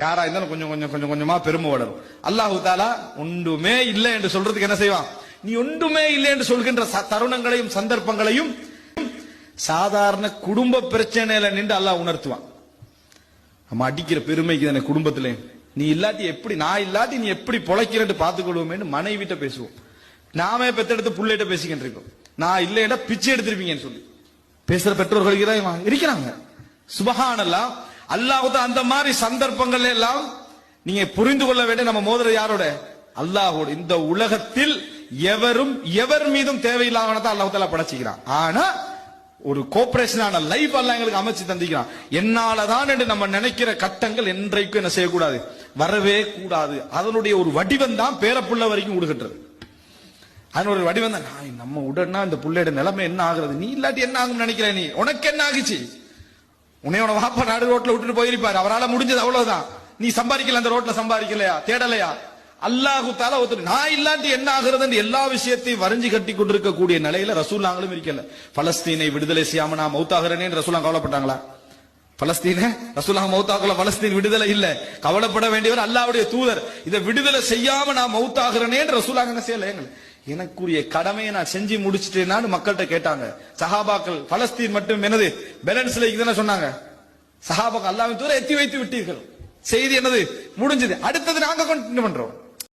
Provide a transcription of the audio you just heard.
யாரா இருந்தாலும் கொஞ்சம் கொஞ்சம் கொஞ்சம் கொஞ்சமா பெருமை வளரும். அல்லாஹு தாலா ஒன்றுமே இல்லை என்று சொல்றதுக்கு என்ன செய்வான்? நீ ஒன்றுமே இல்லை என்று சொல்கின்ற ச- தருணங்களையும் சந்தர்ப்பங்களையும் சாதாரண குடும்ப பிரச்சனையில நின்று அல்லாஹ் உணர்த்துவான். நம்ம அடிக்கிற பெருமைக்கு தானே குடும்பத்திலே. நீ இல்லாட்டி எப்படி நான் இல்லாட்டி நீ எப்படி பொழைக்கிறேன்னு பார்த்துக்கொள்வோமேனு மனைவிட்ட பேசுவோம். நாமே பெத்தெடுத்து புள்ளைகிட்ட பேசிக்கிட்டு இருக்கோம். நான் இல்லைன்னா பிச்சை எடுத்திருப்பீங்கன்னு சொல்லி. பேசுற பெற்றோர்களுக்கு தான் இருக்கிறாங்க. சுபஹானல்லா அல்லாஹு அந்த மாதிரி சந்தர்ப்பங்கள் எல்லாம் நீங்க புரிந்து கொள்ள வேண்டிய நம்ம மோதிர யாரோட? அல்லாஹோட. இந்த உலகத்தில் எவரும் எவர் மீதும் தேவையில்லாமனதான் அல்லாஹ் தாலா படைச்சிக்கிறான். ஆனா ஒரு கோஆபரேஷனான லைஃப் எல்லாம் எங்களுக்கு அமைச்சு தந்திக்கிறான். என்னாலதான் என்று நம்ம நினைக்கிற கட்டங்கள் என்றைக்கும் என்ன செய்யக்கூடாது? வரவே கூடாது. அதனுடைய ஒரு வடிவம் தான் பேரப்புள்ள வரைக்கும் கொடுக்கின்றது அதனோட வடிவம் தான் நான் நம்ம உடனா இந்த புள்ளையோட நிலைமை என்ன ஆகுறது? நீ இல்லாட்டி என்ன ஆகும்னு நினைக்கிற நீ? உனக்கு என்ன ஆகுச்சு? உன்னையோட வாப்பா நாடு ரோட்ல விட்டுட்டு போயிருப்பாரு. அவரால முடிஞ்சது அவ்வளவுதான். நீ சம்பாதிக்கல அந்த ரோட்ல சம்பாதிக்கலையா? தேடலையா? அல்லாஹு தால ஒருத்தர் நான் இல்லாட்டி என்ன ஆகுறதுன்னு எல்லா விஷயத்தையும் வரைஞ்சு கட்டி கொண்டிருக்கக்கூடிய நிலையில ரசூல் நாங்களும் இருக்கல. பலஸ்தீனை விடுதலை செய்யாம நான் மௌத்தாகிறேன்னு ரசூலாம் கவலைப்பட்டாங்களா? பலஸ்தீன? ரசூலா மௌத்தாக்குள்ள பலஸ்தீன் விடுதலை இல்ல. கவலைப்பட வேண்டியவர் அல்லாவுடைய தூதர். இதை விடுதலை செய்யாம நான் மௌத்தாகிறேன்னு ரசூலாங்க என்ன செய்யல? எங்களை எனக்குரிய கடமையை நான் செஞ்சு முடிச்சிட்டேனான்னு மக்கள்கிட்ட கேட்டாங்க. சஹாபாக்கள் பலஸ்தீன் மட்டும் என்னது? பேலன்ஸ்ல தானே சொன்னாங்க. சஹாபாக்கள் அல்லாவின் தூரம் எத்தி வைத்து விட்டீர்கள். செய்தி என்னது? முடிஞ்சது. அடுத்தது நாங்க கண்டினியூ பண்றோம்.